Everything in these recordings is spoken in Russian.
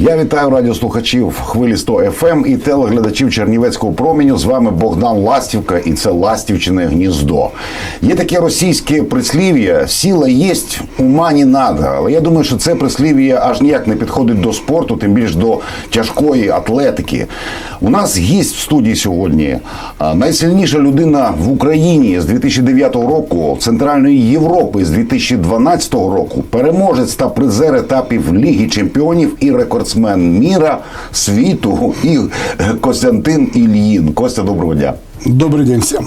Я вітаю радіослухачів хвилі 100 FM і телеглядачів Чернівецького променю. З вами Богдан Ластівка, і це Ластівчине гніздо. Є таке російське прислів'я сіла єсть, ума не надо. Але я думаю, що це прислів'я аж ніяк не підходить до спорту, тим більш до тяжкої атлетики. У нас гість в студії сьогодні. Найсильніша людина в Україні з 2009 року, Центральної Європи з 2012 року, переможець та призер етапів Ліги Чемпіонів і рекордсмен міра, світу і е, Костянтин Ільїн. Костя, доброго дня. Добрый день всем.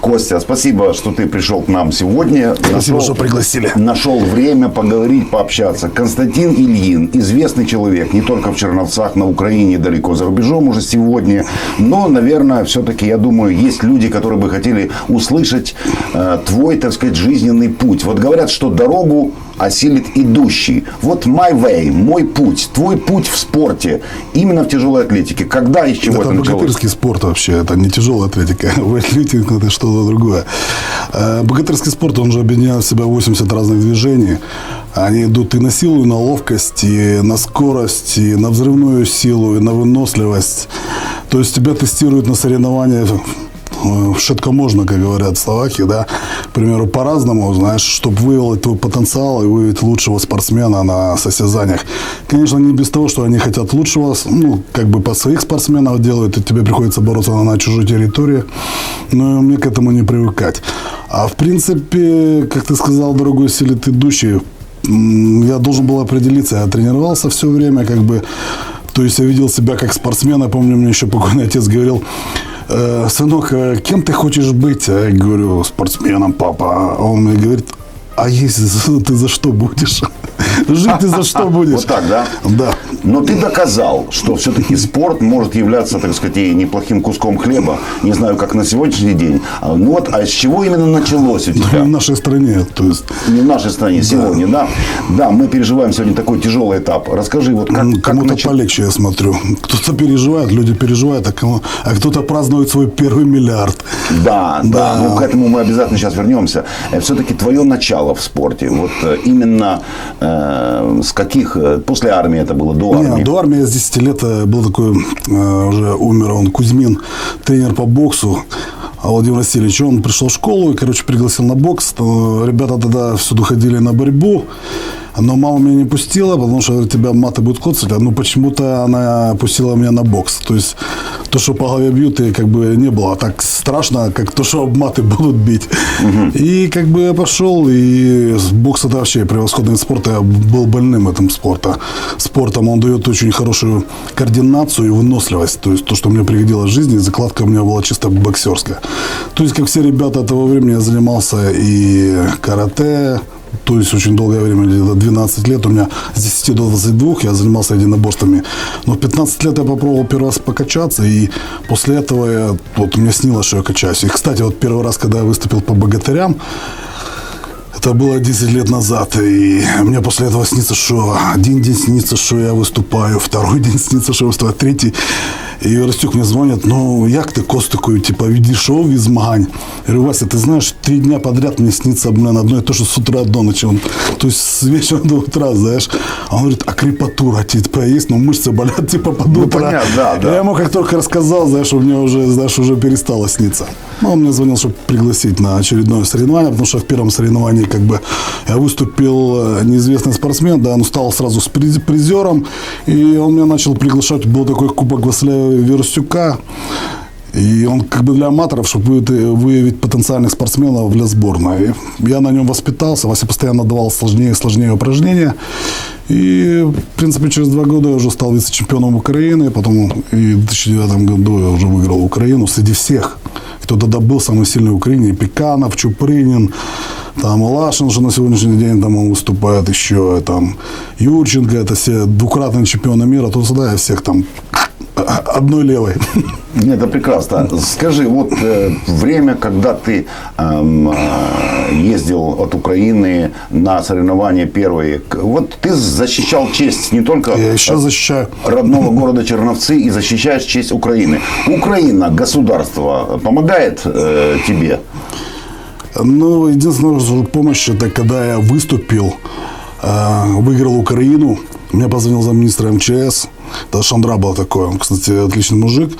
Костя, спасибо, что ты пришел к нам сегодня. Спасибо, что пригласили. Нашел время поговорить, пообщаться. Константин Ильин, известный человек не только в Черновцах, на Украине, далеко за рубежом уже сегодня. Но, наверное, все-таки, я думаю, есть люди, которые бы хотели услышать э, твой, так сказать, жизненный путь. Вот говорят, что дорогу осилит идущий. Вот my way, мой путь, твой путь в спорте, именно в тяжелой атлетике. Когда и с чего это, Это богатырский спорт вообще, это не тяжелая атлетика. Вейтлифтинг это что-то другое. Э, Богатырский спорт, он же объединяет в себя 80 разных движений. Они идут и на силу, и на ловкость, и на скорость, и на взрывную силу, и на выносливость. То есть тебя тестируют на соревнованиях шатко можно, как говорят в Словакии, да, к примеру, по-разному, знаешь, чтобы выявить твой потенциал и выявить лучшего спортсмена на состязаниях. Конечно, не без того, что они хотят лучшего, ну, как бы по своих спортсменов делают, и тебе приходится бороться на чужой территории, но мне к этому не привыкать. А в принципе, как ты сказал, дорогой силит идущий, я должен был определиться, я тренировался все время, как бы, то есть я видел себя как спортсмена, помню, мне еще покойный отец говорил, «Э, сынок, э, кем ты хочешь быть? Я говорю, спортсменом, папа. А он мне говорит, а если ты за что будешь? Жить ты за что будешь? Вот так, да? Да. Но ты доказал, что все-таки спорт может являться, так сказать, и неплохим куском хлеба. Не знаю, как на сегодняшний день. А, Ну вот, а с чего именно началось у В тебя? нашей стране, то есть Не в нашей стране, сегодня, да? Да, мы переживаем сегодня такой тяжелый этап. Расскажи, вот как, кому-то начал- полегче, я смотрю. Кто-то переживает, люди переживают, а, кому- а кто-то празднует свой первый миллиард. Да, да, Да. ну к этому мы обязательно сейчас вернемся. Все-таки твое начало в спорте, вот э, именно э, с каких, э, после армии это было, до армии? Не, до армии я с 10 лет э, был такой, э, уже умер он, Кузьмин, тренер по боксу. а Владимир Васильевич, он пришел в школу и, короче, пригласил на бокс. Ребята тогда всюду ходили на борьбу. Но мама меня не пустила, потому что тебя маты будут коцать. А ну почему-то она пустила меня на бокс. То есть то, что по голове бьют, и как бы не было так страшно, как то, что маты будут бить. И как бы я пошел, и бокс это вообще превосходный вид спорта. Я был больным этим спорта. спортом. Он дает очень хорошую координацию и выносливость. То есть то, что мне пригодилось в жизни, закладка у меня была чисто боксерская. То есть, как все ребята того времени, я занимался и карате, то есть очень долгое время, где-то 12 лет, у меня с 10 до 22 я занимался единоборствами. Но в 15 лет я попробовал первый раз покачаться, и после этого я, вот мне снилось, что я качаюсь. И, кстати, вот первый раз, когда я выступил по богатырям, это было 10 лет назад, и мне после этого снится, что один день снится, что я выступаю, второй день снится, что я выступаю, третий. І Ростюк мені дзвонить, ну як ти Костику, типа, відійшов від змагань? Я говорю, Вася, ти знаєш, три дня подряд мені снится, блин, одно и то, что с утра до ночи. Он, то есть с вечера до утра, знаешь. А он говорит, а крепатура типа есть, но мышцы болят, типа, под утро. понятно, да, да. Я ему как только рассказал, знаешь, у меня уже, знаешь, уже перестало сниться. Ну, он мне звонил, чтобы пригласить на очередное соревнование, потому что в первом соревновании как бы я выступил э, неизвестный спортсмен, да, он стал сразу с приз- призером, и он меня начал приглашать, был такой кубок Василия Верстюка, и он как бы для аматоров, чтобы выявить, потенциальных спортсменов для сборной. Я на нем воспитался, Вася постоянно давал сложнее и сложнее упражнения. И, в принципе, через два года я уже стал вице-чемпионом Украины. Потом и в 2009 году я уже выиграл Украину среди всех, кто тогда был самый сильный в Украине. Пеканов, Чупринин, там Лашин, что на сегодняшний день там он выступает еще, там Юрченко, это все двукратные чемпионы мира. То сюда я всех там одной левой. Нет, это прекрасно. Скажи, вот э, время, когда ты эм, э, ездил от Украины на соревнования первые, вот ты защищал честь не только Я еще защищаю. родного города Черновцы и защищаешь честь Украины. Украина, государство, помогает э, тебе? Ну, единственная помощь, это когда я выступил, э, выиграл Украину, Мне позвонил замминистра МЧС, это Шандра был такой, он, кстати, отличный мужик.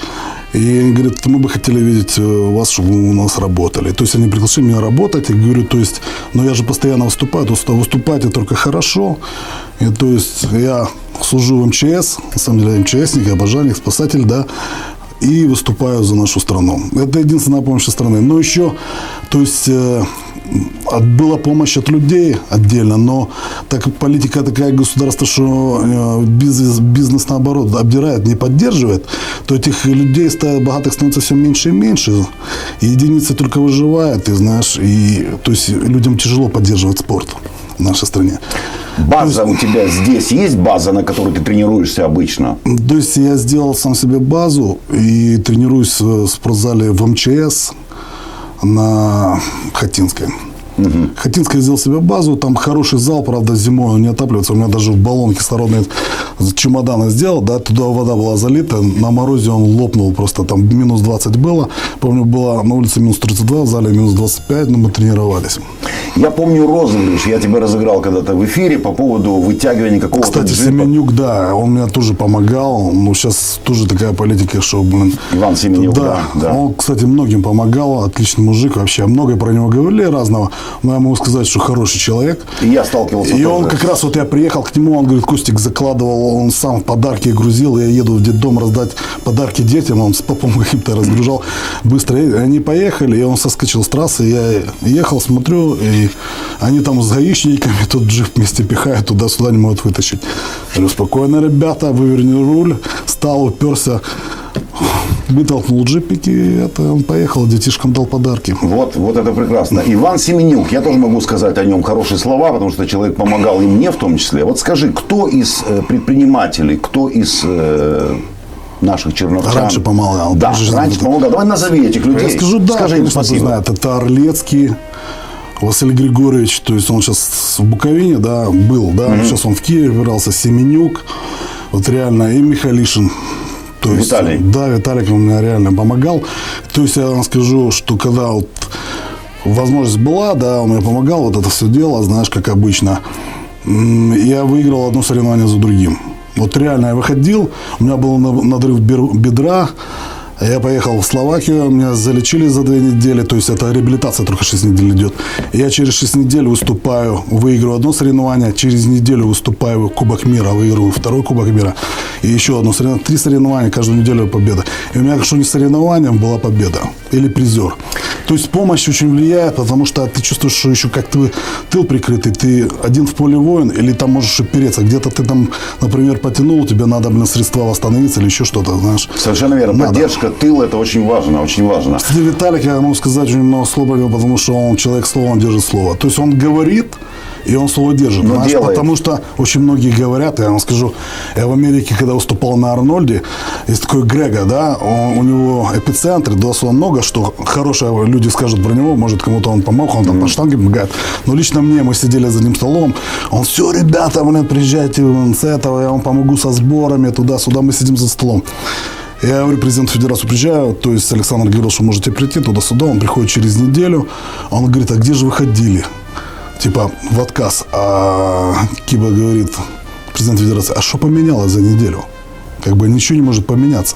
И они говорят, мы бы хотели видеть э, вас, чтобы вы у нас работали. То есть они пригласили меня работать. Я говорю, то есть, но я же постоянно выступаю, то есть выступать это только хорошо. И то есть я служу в МЧС, на самом деле МЧСник, я пожарник, спасатель, да и выступаю за нашу страну. Это единственная помощь со стороны. Но еще, то есть, э, была помощь от людей отдельно, но так как политика такая государство, что э, бизнес, бизнес наоборот обдирает, не поддерживает, то этих людей богатых становится все меньше и меньше. И единицы только выживают, и знаешь, и то есть людям тяжело поддерживать спорт в нашей стране. База у тебя здесь есть база, на которой ты тренируешься обычно? То есть я сделал сам себе базу и тренируюсь в спортзале в МЧС на Хатинской. Хатинская сделал себе базу, там хороший зал, правда, зимой он не отапливается. У меня даже в баллон кислородный чемоданы сделал, да, туда вода была залита, на морозе он лопнул просто, там минус 20 было. Помню, было на улице минус 32, в зале минус 25, но мы тренировались. Я помню розыгрыш, я тебя разыграл когда-то в эфире по поводу вытягивания какого-то Кстати, джипа. Семенюк, да, он мне тоже помогал. Ну, сейчас тоже такая политика, что, блин... Иван Семенюк, да, да. Он, кстати, многим помогал, отличный мужик вообще. Много про него говорили разного, но я могу сказать, что хороший человек. И я сталкивался И тоже. он как раз, вот я приехал к нему, он говорит, Костик закладывал, он сам подарки грузил, я еду в детдом раздать подарки детям, он с попом каким-то разгружал быстро. И они поехали, и он соскочил с трассы, я ехал, смотрю, и они там с гаишниками тут джип вместе пихают, туда-сюда не могут вытащить. Я говорю, спокойно, ребята, выверни руль, стал, уперся, вытолкнул джипик, и это, он поехал, детишкам дал подарки. Вот, вот это прекрасно. Иван Семенюк, я тоже могу сказать о нем хорошие слова, потому что человек помогал и мне в том числе. Вот скажи, кто из э, предпринимателей, кто из э, наших черновчан... Раньше помогал. Да, раньше помогал. Давай назови этих людей. Я скажу, да, Скажи конечно, спасибо. знает. Это Орлецкий, Василий Григорьевич, то есть он сейчас в Буковине, да, был, да, сейчас он в Киеве выбирался, Семенюк, вот реально, и Михалишин. То есть, Виталий. Да, Виталик он мне реально помогал. То есть я вам скажу, что когда вот возможность была, да, он мне помогал, вот это все дело, знаешь, как обычно. Я выиграл одно соревнование за другим. Вот реально я выходил, у меня был на- надрыв бедра, я поехал в Словакию, меня залечили за две недели, то есть это реабилитация только 6 недель идет. Я через 6 недель выступаю, выиграю одно соревнование, через неделю выступаю в Кубок мира, выигрываю второй Кубок мира, и еще одно соревнование, три соревнования, каждую неделю победа. И у меня, что не соревнование, была победа или призер. То есть помощь очень влияет, потому что ты чувствуешь, что еще как ты тыл прикрытый, ты один в поле воин, или там можешь опереться. Где-то ты там, например, потянул, тебе надо, блин, средства восстановиться или еще что-то, знаешь. Совершенно верно. Надо. Поддержка тыла – это очень важно, очень важно. Кстати, Виталик, я могу сказать, очень много слова него, потому что он человек слова, он держит слово. То есть он говорит, и он слово держит. Но знаешь, делает. потому что очень многие говорят, я вам скажу, я в Америке, когда выступал на Арнольде, есть такой Грега, да, он- у него эпицентр, дословно много, что хорошие люди скажут про него, может, кому-то он помог, он там на штанге помогает. Но лично мне, мы сидели за одним столом, он, все, ребята, блин, приезжайте с этого, я вам помогу со сборами, туда-сюда, мы сидим за столом. Я говорю, президент федерации приезжаю, то есть Александр говорил, что можете прийти туда-сюда, он приходит через неделю, он говорит, а где же вы ходили? Типа в отказ. А Киба говорит, президент федерации, а что поменялось за неделю? Как бы ничего не может поменяться.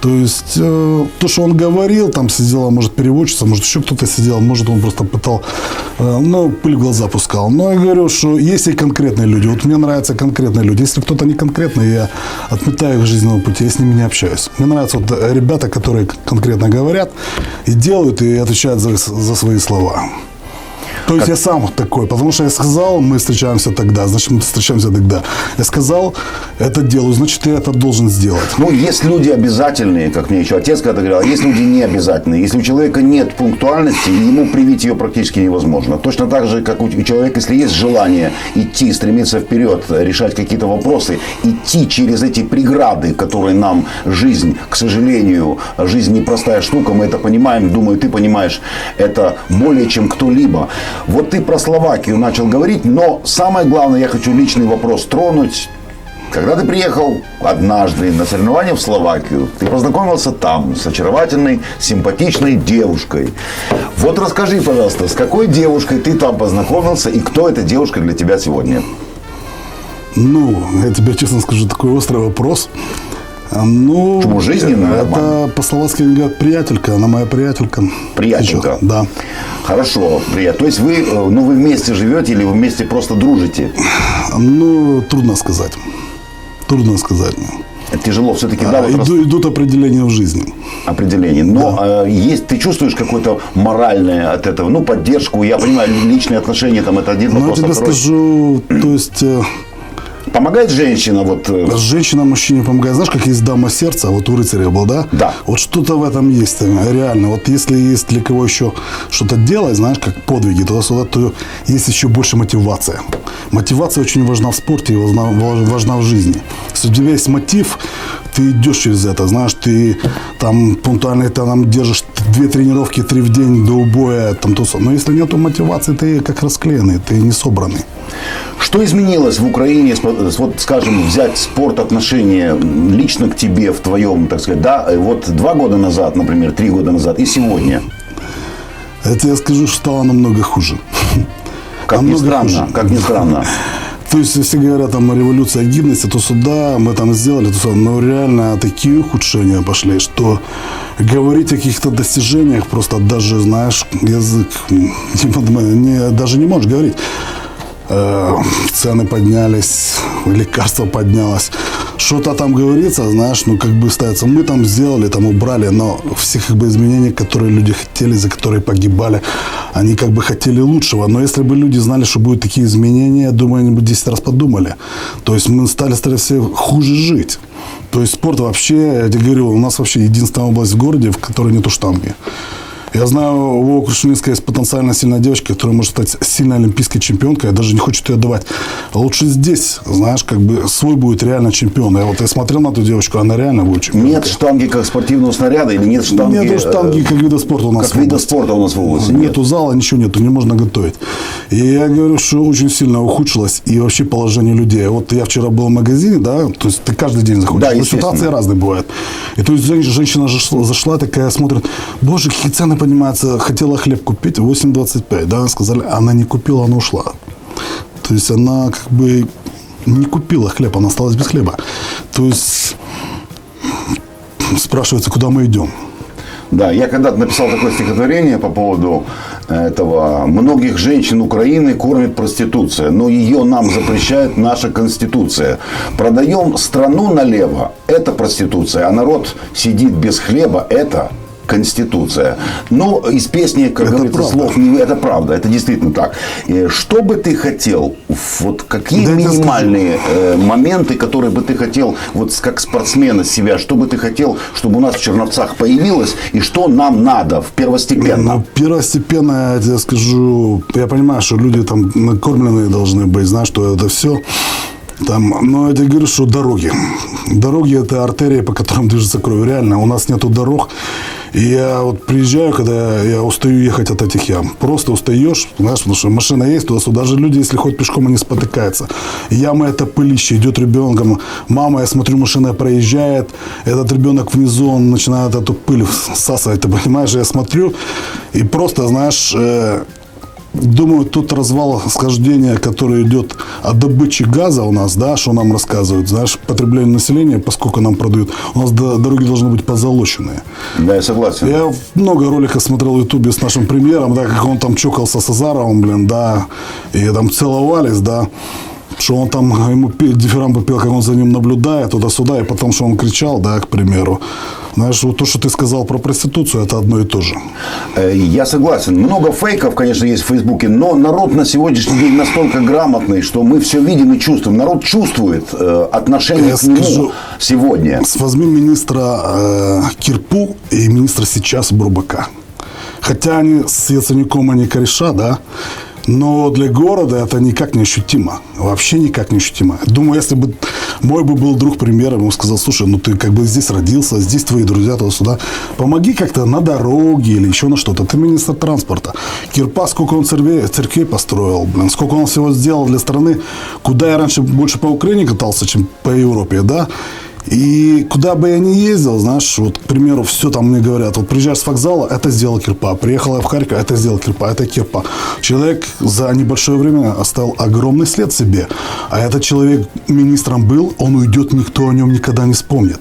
То есть э, то, что он говорил, там сидела, может, переводчица, может, еще кто-то сидел, может, он просто пытал, э, ну, пыль в глаза пускал. Но я говорю, что есть и конкретные люди. Вот мне нравятся конкретные люди. Если кто-то не конкретный, я отметаю их жизненного пути, я с ними не общаюсь. Мне нравятся вот ребята, которые конкретно говорят и делают, и отвечают за, за свои слова. То есть я сам такой, потому что я сказал, мы встречаемся тогда, значит, мы встречаемся тогда. Я сказал, это делаю, значит, ты это должен сделать. Ну, есть люди обязательные, как мне еще отец когда говорил, а есть люди не обязательные. Если у человека нет пунктуальности, ему привить ее практически невозможно. Точно так же, как у у человека, если есть желание идти, стремиться вперед, решать какие-то вопросы, идти через эти преграды, которые нам жизнь, к сожалению, жизнь непростая штука, мы это понимаем, думаю, ты понимаешь, это более чем кто-либо. Вот ты про Словакию начал говорить, но самое главное, я хочу личный вопрос тронуть. Когда ты приехал однажды на соревнования в Словакию, ты познакомился там с очаровательной, симпатичной девушкой. Вот расскажи, пожалуйста, с какой девушкой ты там познакомился и кто эта девушка для тебя сегодня? Ну, я тебе честно скажу, такой острый вопрос. А, Ну, Почему? Жизненный обман? Это по-словацки говорят приятелька, она моя приятелька. Приятелька? Еще, Да. Хорошо, приятно. То есть вы, э, ну, вы вместе живете или вы вместе просто дружите? Ну, трудно сказать. Трудно сказать. Это тяжело все-таки, да, А, вот иду- идут определения в жизни. определение. Но э, есть, ты чувствуешь какое-то моральное от этого, ну, поддержку, я понимаю, личные отношения, там, это один Но я вопрос, а тебе второй. скажу, то есть э, Помогает женщина, вот, э, женщина мужчине помогает. Знаешь, как есть дама сердца, вот у рыцаря был, да? Да. Вот что-то в этом есть, э, реально. Вот если есть для кого еще что-то делать, знаешь, как подвиги, то, то есть еще больше мотивация. Мотивация очень важна в спорте и важна, важна в жизни. Если у тебя есть мотив, ты идешь через это, знаешь, ты там пунктуально ты там держишь две тренировки, три в день до убоя, там то Но если нету мотивации, ты как расклеенный, ты не собранный. Что изменилось в Украине, вот, скажем, взять спорт, отношения м, лично к тебе, в твоем, так сказать, да, э, вот два года назад, например, три года назад и сегодня? Это я скажу, что стало намного хуже. Как ни Намного странно, хуже. как ни странно. То есть, если говорят там о революции гидности, то сюда мы там сделали, то но реально такие ухудшения пошли, что говорить о каких-то достижениях просто даже, знаешь, язык не, не- даже не можешь говорить. Э, цены поднялись, лекарство поднялось. Что-то там говорится, знаешь, ну как бы ставится, мы там сделали, там убрали, но все как бы изменения, которые люди хотели, за которые погибали, они как бы хотели лучшего. Но если бы люди знали, что будут такие изменения, я думаю, они бы 10 раз подумали. То есть мы стали, стали все хуже жить. То есть спорт вообще, я тебе говорю, у нас вообще единственная область в городе, в которой нету штанги. Я знаю, у Вова Крушининска есть потенциально сильная девочка, которая может стать сильной олимпийской чемпионкой, я даже не хочет ее давать. Лучше здесь, знаешь, как бы свой будет реально чемпион. Я вот я смотрел на эту девочку, она реально будет чемпионкой. Нет штанги как спортивного снаряда или нет штанги? Нету штанги э, как вида спорта у нас. как вида спорта у нас в области. нет? Нету зала, ничего нету, не можно готовить. И я говорю, что очень сильно ухудшилось и вообще положение людей. Вот я вчера был в магазине, да, то есть ты каждый день заходишь. Да, естественно. ситуации разные бывают. И то есть женщина, зашла такая, смотрит, боже, какие цены поднимаются, хотела хлеб купить, 8,25, да, сказали, она не купила, она ушла. То есть она как бы не купила хлеб, она осталась без хлеба. То есть спрашивается, куда мы идем. Да, я когда-то написал такое стихотворение по поводу этого. Многих женщин Украины кормит проституция, но ее нам запрещает наша конституция. Продаем страну налево – это проституция, а народ сидит без хлеба – это Конституция. Но из песни, как Это говорится, правда. слов не... Это правда, это действительно так. Что бы ты хотел, вот какие Да минимальные э, моменты, которые бы ты хотел, вот как спортсмена себя, что бы ты хотел, чтобы у нас в Черновцах появилось, и что нам надо в первостепенно? Ну, первостепенно, я тебе скажу, я понимаю, что люди там накормленные должны быть, знаешь, что это все. Там, но тебе говорю, что дороги. Дороги – это артерии, по которым движется кровь. Реально, у нас нету дорог. И я вот приезжаю, когда я устаю ехать от этих ям. Просто устаешь, знаешь, потому что машина есть туда-сюда. Даже люди, если ходят пешком, они спотыкаются. Яма – это пылище, идет ребенком. Мама, я смотрю, машина проезжает. Этот ребенок внизу, он начинает эту пыль всасывать, ты понимаешь? Я смотрю и просто, знаешь, э, Думаю, тот развал схождения, который идет от добычи газа у нас, да, что нам рассказывают, знаешь, потребление населения, поскольку нам продают, у нас до- дороги должны быть позолоченные. Да, я согласен. Я много роликов смотрел в Ютубе с нашим премьером, да, как он там чокался с Азаровым, блин, да, и там целовались, да, что он там ему дифирамбы пел, как он за ним наблюдает туда-сюда, и потом, что он кричал, да, к примеру. Знаешь, вот то, что ты сказал про проституцию, это одно и то же. Я согласен. Много фейков, конечно, есть в Фейсбуке, но народ на сегодняшний день настолько грамотный, что мы все видим и чувствуем. Народ чувствует э, отношение Я к нему скажу- сегодня. Возьми министра э, Кирпу и министра сейчас Бурбака. Хотя они с Яценюком они кореша, да, но для города это никак не ощутимо. Вообще никак не ощутимо. Думаю, если бы мой бы был друг премьера, ему сказал, слушай, ну ты как бы здесь родился, здесь твои друзья туда-сюда. Помоги как-то на дороге или еще на что-то. Ты министр транспорта. Кирпа, сколько он церквей построил, блин, сколько он всего сделал для страны. Куда я раньше больше по Украине катался, чем по Европе, да. И куда бы я ни ездил, знаешь, вот, к примеру, все там мне говорят, вот приезжаешь с вокзала, это сделал Кирпа, приехал я в Харьков, это сделал Кирпа, это Кирпа. Человек за небольшое время оставил огромный след себе, а этот человек министром был, он уйдет, никто о нем никогда не вспомнит.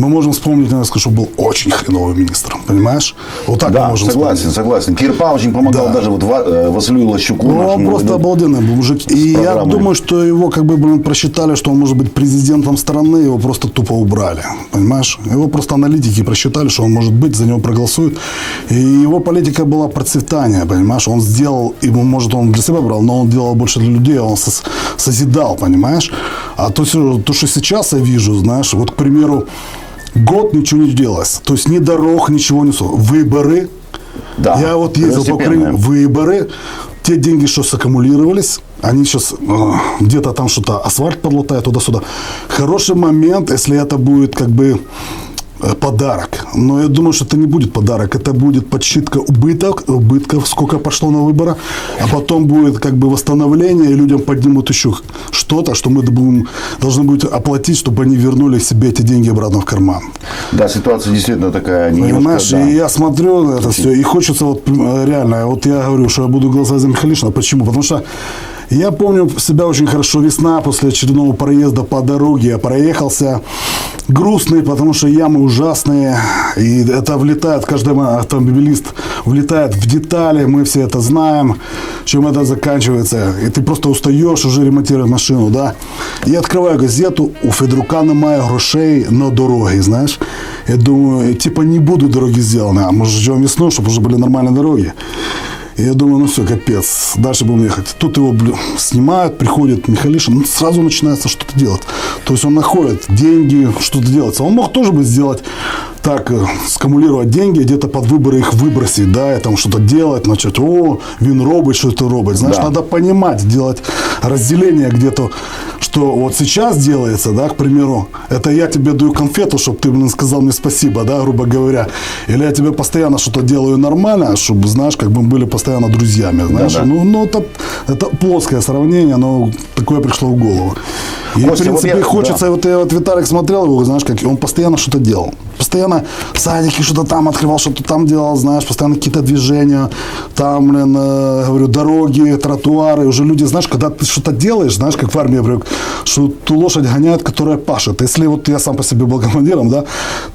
Мы можем вспомнить, наверное, что был очень хреновый министром, понимаешь? Вот так мы Да, можем согласен, вспомнить. согласен. Кирпа очень помогал Да. даже вот э, Василию Лощуку. Ну, он просто веду- обалденный был мужик. И я думаю, что его как бы блин, просчитали, что он может быть президентом страны, его просто тупо убрали. Понимаешь? Его просто аналитики просчитали, что он может быть, за него проголосуют. И его политика была процветания, понимаешь? Он сделал, ему, может, он для себя брал, но он делал больше для людей, он созидал, понимаешь? А то, то, что сейчас я вижу, знаешь, вот, к примеру, год ничего не делалось. То есть ни дорог, ничего не... Выборы, Да, я вот ездил по. Украине, выборы, те деньги, что саккумулировались, они сейчас э, где-то там что-то, асфальт подлатает туда-сюда. Хороший момент, если это будет как бы подарок. Но я думаю, что это не будет подарок. Это будет подсчитка убыток, убытков, сколько пошло на выборы. А потом будет как бы восстановление, и людям поднимут еще что-то, что мы будем, должны будем оплатить, чтобы они вернули себе эти деньги обратно в карман. Да, ситуация действительно такая немножко, Понимаешь, да. и я смотрю на это все, и хочется вот э, реально, вот я говорю, что я буду голосовать за Михалишина. Почему? Потому что я помню себя очень хорошо весна после очередного проезда по дороге. Я проехался грустный, потому что ямы ужасные. И это влетает, каждый автомобилист влетает в детали. Мы все это знаем, чем это заканчивается. И ты просто устаешь уже ремонтировать машину, да. И открываю газету, у Федорука немає грошей на дороги, знаешь. Я думаю, типа не будут дороги сделаны, а может ждем весну, чтобы уже были нормальные дороги. Я думаю, ну все, капец, дальше будем ехать. Тут его снимают, приходит Михалишин, ну, сразу начинается что-то делать. То есть он находит деньги, что-то делается. Он мог тоже бы сделать так, э, скамулировать деньги, где-то под выборы их выбросить, да, и там что-то делать, начать, о, він робить, что это робить. Знаешь, Да. надо понимать, делать разделение где-то, что вот сейчас делается, да, к примеру, это я тебе даю конфету, чтобы ты, блин, сказал мне спасибо, да, грубо говоря, или я тебе постоянно что-то делаю нормально, чтобы, знаешь, как бы мы были постоянно друзьями, знаешь, Да-да. ну, ну это, это плоское сравнение, но такое пришло в голову. И, Костя, в принципе, вот я- хочется, да. вот я вот Виталик смотрел его, знаешь, как он постоянно что-то делал. Постоянно в садике что-то там открывал, что-то там делал, знаешь, постоянно какие-то движения, там, блин, э, говорю, дороги, тротуары. Уже люди, знаешь, когда ты что-то делаешь, знаешь, как в армии, привык, что ту лошадь гоняют, которая пашет. Если вот я сам по себе был командиром, да,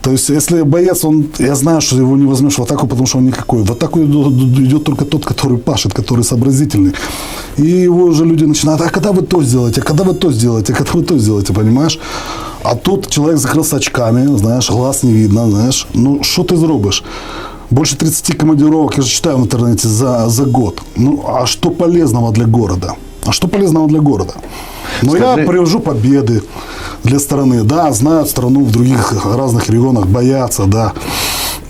то есть если боец, он, я знаю, что его не возьмешь в атаку, потому что он никакой. В атаку идет только тот, который пашет, который сообразительный. И его уже люди начинают, а когда вы то сделаете, а когда вы то сделаете, а когда вы то сделаете, понимаешь? А тут человек закрылся очками, знаешь, глаз не видно, знаешь. Ну, что ты зробишь? Больше 30 командировок, я же читаю в интернете, за, за год. Ну, а что полезного для города? А что полезного для города? Но Скажи- я привожу победы для страны. Да, знают страну в других разных регионах, боятся, да.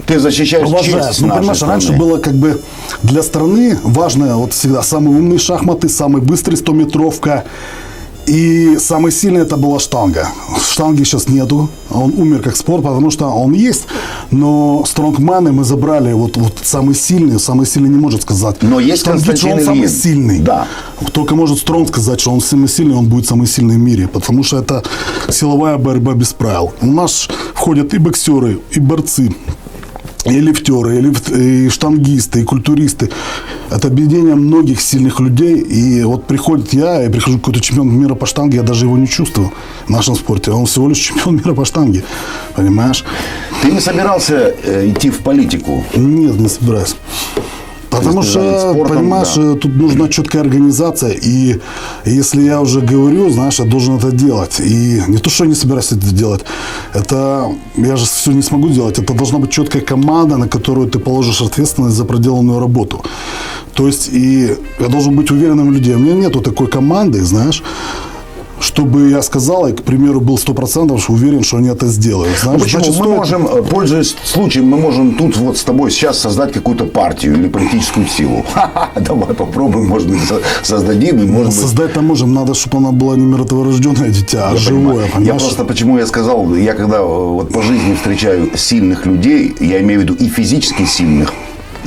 Ты защищаешь Уважают. честь Ну, понимаешь, раньше страны. было как бы для страны важно вот всегда самые умные шахматы, самый быстрый 100-метровка. И самый сильный это была штанга. Штанги сейчас нету. Он умер как спорт, потому что он есть. Но стронгмены мы забрали. Вот, вот самый сильный, самый сильный не может сказать. Но есть Штангист, что он Константин самый сильный. Да. Только может Стронг сказать, что он самый сильный, он будет самый сильный в мире. Потому что это силовая борьба без правил. У нас входят и боксеры, и борцы, и лифтеры, и, лифт- и штангисты, и культуристы. Это объединение многих сильных людей. И вот приходит я, я прихожу какой-то чемпион мира по штанге, я даже его не чувствую в нашем спорте. Он всего лишь чемпион мира по штанге. Понимаешь? Ты не собирался э, идти в политику? Нет, не собираюсь. Потому что, спортом, понимаешь, да. тут нужна четкая организация. И если я уже говорю, знаешь, я должен это делать. И не то, что я не собираюсь это делать. Это я же все не смогу делать. Это должна быть четкая команда, на которую ты положишь ответственность за проделанную работу. То есть, и я должен быть уверенным в людей. У меня нету такой команды, знаешь, чтобы я сказал, и, к примеру, был 100% что уверен, что они это сделают. Знаешь, почему? значит, мы стоит- можем, э, пользуясь случаем, мы можем тут вот с тобой сейчас создать какую-то партию или политическую силу. Ха-ха, Давай попробуем, может быть, со- создадим, может. Создать-то можем, надо, чтобы она была не мертворожденное дитя, а Я живое, понимаю. Я понимаешь? просто почему я сказал, я когда э, вот по жизни встречаю сильных людей, я имею в виду и физически сильных,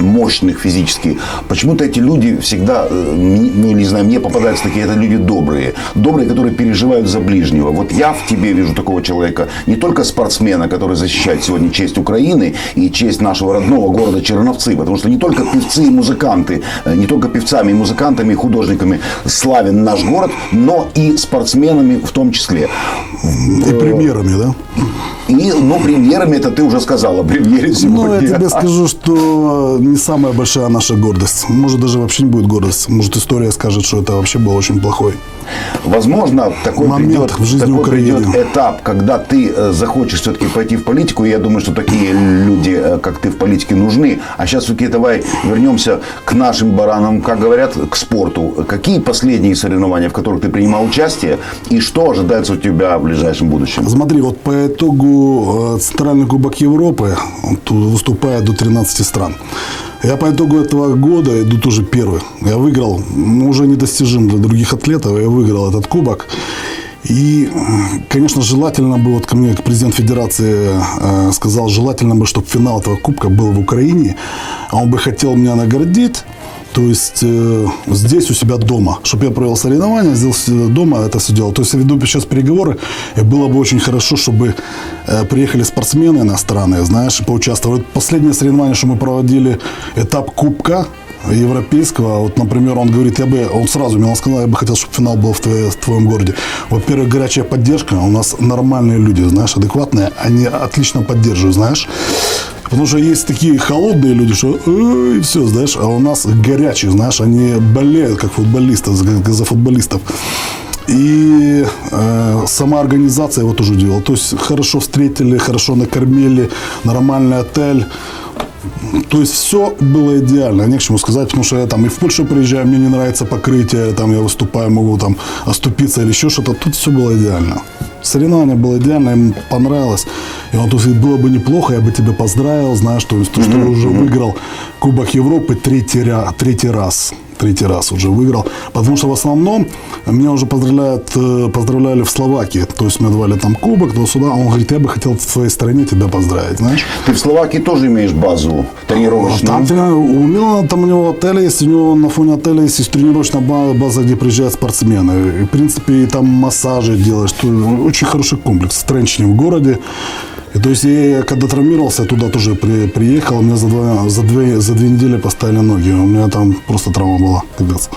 мощных физически. Почему-то эти люди всегда, э, ну, не знаю, мне попадаются такие, это люди добрые. Добрые, которые переживают за ближнего. Вот я в тебе вижу такого человека, не только спортсмена, который защищает сегодня честь Украины и честь нашего родного города Черновцы, потому что не только певцы и музыканты, э, не только певцами и музыкантами и художниками славен наш город, но и спортсменами в том числе. И премьерами, да? И, ну, премьерами, это ты уже сказала, премьере Ну, сегодня. я тебе скажу, что не самая большая наша гордость. Может, даже вообще не будет гордость. Может, история скажет, что это вообще был очень плохой. Возможно, такой, Момент придет, в жизни такой Украины. придет этап, когда ты э, захочешь все-таки пойти в политику. И я думаю, что такие люди, э, как ты, в политике нужны. А сейчас все-таки давай вернемся к нашим баранам, как говорят, к спорту. Какие последние соревнования, в которых ты принимал участие, и что ожидается у тебя в ближайшем будущем? Смотри, вот по итогу э, Центральный Кубок Европы тут выступает до 13 стран. Я по итогу этого года иду тоже первый. Я выиграл, ну, уже недостижим для других атлетов, я выиграл этот кубок. И, конечно, желательно бы, вот ко мне президент федерации э, сказал, желательно бы, чтобы финал этого кубка был в Украине. А он бы хотел меня наградить. То есть э, здесь у себя дома, чтобы я провел соревнования, сделал себя дома это все делал. То есть я веду сейчас переговоры, и было бы очень хорошо, чтобы э, приехали спортсмены иностранные, знаешь, поучаствовали. Последнее соревнование, что мы проводили, этап Кубка европейского, вот, например, он говорит, я бы, он сразу мне сказал, я бы хотел, чтобы финал был в, твоей- в твоем городе. Во-первых, горячая поддержка, у нас нормальные люди, знаешь, адекватные, они отлично поддерживают, знаешь. Потому что есть такие холодные люди, что и все, знаешь, а у нас горячие, знаешь, они болеют как футболисты, за, как за футболистов. И э, сама организация его тоже делала. То есть хорошо встретили, хорошо накормили, нормальный отель. То есть все было идеально, не к чему сказать, потому что я там и в Польшу приезжаю, мне не нравится покрытие, там я выступаю, могу там оступиться или еще что-то. Тут все было идеально. Соревнование было идеально, им понравилось. И он тут говорит, было бы неплохо, я бы тебя поздравил, знаешь, то есть то, что я уже выиграл Кубок Европы третий, третий раз. Третий раз уже выиграл. Потому что в основном меня уже поздравляют, э, поздравляли в Словакии. То есть мне давали там кубок, то сюда. Он говорит, я бы хотел в твоей стране тебя поздравить, знаешь. Ты в Словакии тоже имеешь базу тренировочную? Там трена- у Милана там у него отель есть, у него на фоне отеля есть, тренировочная ба- база, где приезжают спортсмены. И, в принципе, и там массажи делаешь. То Очень хороший комплекс в Тренчине в городе. И, то есть я когда травмировался, я туда тоже при- приехал, мне за, два, за, две, за две недели поставили ноги. У меня там просто травма была. Капец.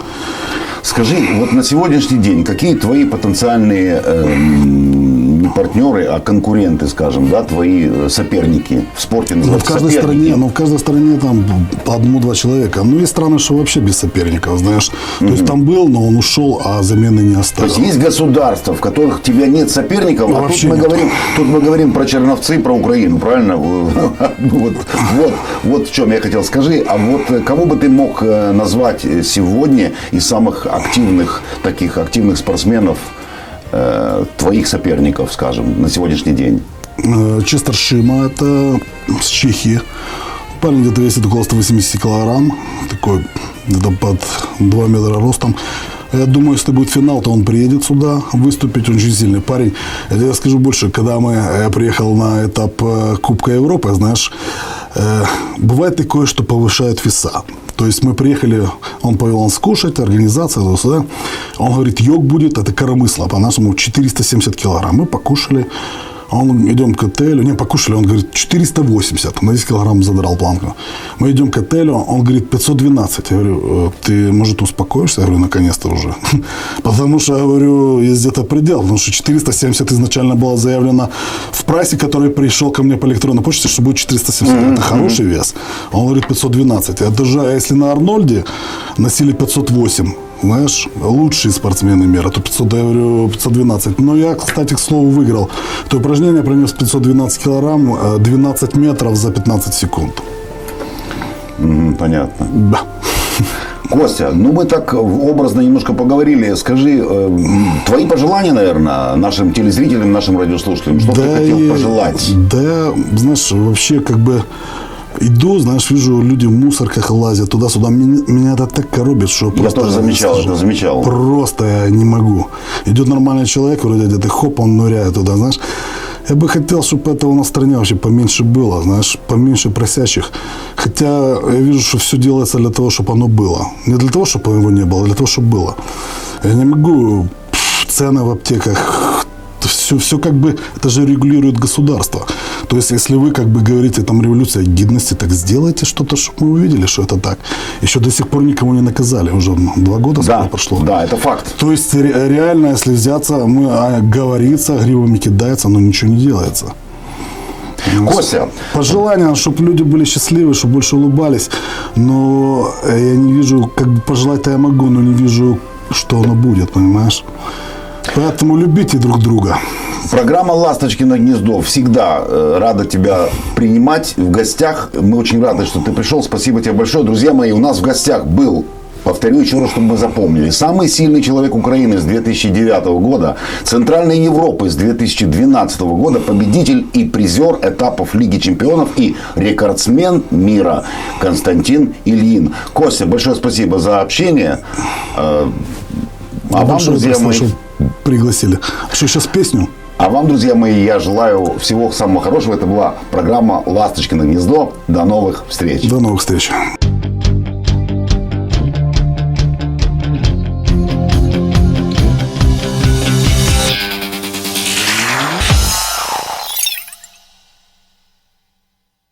Скажи, вот на сегодняшний день какие твои потенциальные эм, не партнеры, а конкуренты, скажем, да, твои э, соперники в спорте Ну, в каждой соперники? стране, ну, в каждой стране там по одному-два человека. Ну, есть страны, что вообще без соперников, знаешь. То есть там был, но он ушел, а замены не То оставил. есть есть государства, в которых тебя нет соперников, Ну, а тут мы, нет. говорим, тут мы говорим про Черновцы, про Украину, правильно? Вот, вот, вот в чем я хотел. Скажи, а вот э, кого бы ты мог э, назвать сегодня из самых активных, таких активных спортсменов, э, твоих соперников, скажем, на сегодняшний день? Э, Честер Шима, это с Чехии. Парень где-то весит около 180 килограмм, такой где-то под 2 метра ростом. Я думаю, если будет финал, то он приедет сюда выступить. Он очень сильный парень. Я скажу больше, когда мы, я приехал на этап э, Кубка Европы, знаешь, э, бывает такое, что повышают веса. То есть мы приехали, он повел нас кушать, организация, туда-сюда. Он говорит, йог будет, это коромысло, по-нашему 470 килограмм. Мы покушали, а он, идем к отелю, не, покушали, он говорит, 480, на 10 килограмм задрал планку. Мы идем к отелю, он говорит, 512. Я говорю, «Э, ты, может, успокоишься? Я говорю, наконец-то уже. Потому что, я говорю, есть где-то предел, потому что 470 изначально было заявлено в прайсе, который пришел ко мне по электронной почте, что будет 470. Это хороший вес. Он говорит, 512. Я даже, а если на Арнольде носили 508, знаешь, лучшие спортсмены мира, то 500, я говорю, 512. Но я, кстати, к слову, выиграл. То упражнение принес 512 килограмм, э, 12 метров за 15 секунд. Понятно. Да. Костя, ну мы так образно немножко поговорили. Скажи, э, твои пожелания, наверное, нашим телезрителям, нашим радиослушателям, что ты хотел и- пожелать? Да, знаешь, вообще как бы иду, знаешь, вижу, люди в мусорках лазят туда-сюда. Меня, меня это так коробит, что просто... тоже замечал скажу, это, замечал. Просто я не могу. Идет нормальный человек, вроде где-то хоп, он ныряет туда, знаешь. Я бы хотел, чтобы этого в стране вообще поменьше было, знаешь, поменьше просящих. Хотя я вижу, что все делается для того, чтобы оно было. Не для того, чтобы его не было, а для того, чтобы было. Я не могу цены в аптеках, все, все как бы, это же регулирует государство. То есть, если вы как бы говорите, там революция гидности, так сделайте что-то, чтобы мы увидели, что это так. Еще до сих пор никого не наказали, уже два года Да, прошло. да, это факт. То есть ре- реально, если взяться, мы а, говорится, гривами кидается, но ничего не делается. Костя, Пожелания, чтобы люди были счастливы, чтобы больше улыбались. Но э, я не вижу, как бы пожелать-то я могу, но не вижу, что оно будет, понимаешь? Поэтому любите друг друга. Программа «Ласточкино гнездо» всегда э, рада тебя принимать в гостях. Мы очень рады, что ты пришел. Спасибо тебе большое. Друзья мои, у нас в гостях был Повторю еще раз, чтобы мы запомнили. Самый сильный человек Украины с 2009 года, Центральной Европы с 2012 года, победитель и призер этапов Лиги чемпионов и рекордсмен мира Константин Ильин. Костя, большое спасибо за общение. Э, А вам, друзья мои, пригласили. Что, сейчас песню? А вам, друзья мои, я желаю всего самого хорошего. Это была программа «Ласточкино гнездо». До новых встреч. До новых встреч.